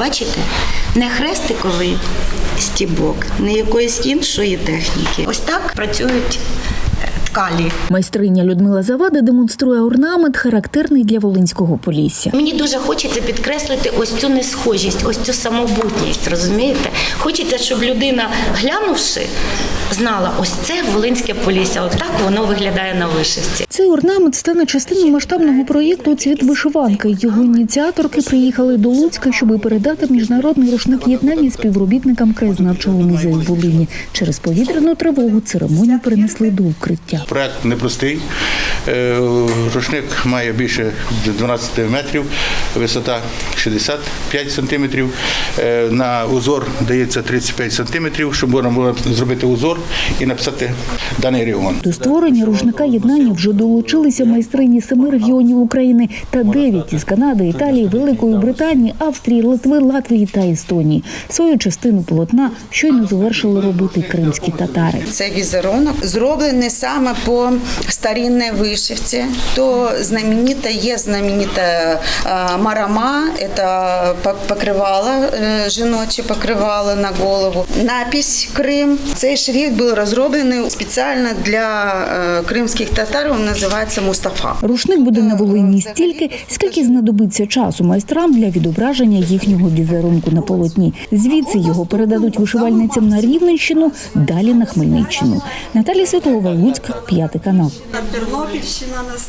Бачите, не хрестиковий стібок, не якоїсь іншої техніки. Ось так працюють ткалі. Майстриня Людмила Завада демонструє орнамент, характерний для Волинського полісся. Мені дуже хочеться підкреслити ось цю несхожість, ось цю самобутність. Розумієте? Хочеться, щоб людина, глянувши, знала, ось це Волинське полісся. Отак воно виглядає на вишивці. Цей орнамент стане частиною масштабного проєкту Цвіт вишиванки. Його ініціаторки приїхали до Луцька, щоб передати міжнародний рушник єднання співробітникам краєзнавчого музею Волині. Через повітряну тривогу церемонію перенесли до укриття. Проект непростий. Е, Рушник має більше 12 метрів, висота 65 сантиметрів. Е, На узор дається 35 сантиметрів, щоб можна було зробити узор і написати даний регіон. До створення рушника єднання вже долучилися майстрині семи регіонів України та дев'ять із Канади, Італії, Великої Британії, Австрії, Литви, Латвії та Естонії. Свою частину полотна щойно завершили робити кримські татари. Це візерунок зроблений саме по старинній вишивці. То знаменита є знаменита е, марама, це покривало, е, жіноче покривало на голову. Напись Крим. Цей шрифт був розроблений спеціально для е, кримських татар. Він називається Мустафа. Рушник буде на Волині стільки, скільки знадобиться часу майстрам для відображення їхнього візерунку на полотні. Звідси його передадуть вишивальницям на Рівненщину, далі на Хмельниччину. Наталія Світлова, Луцьк, п'ятий канал. Тернопільщина нас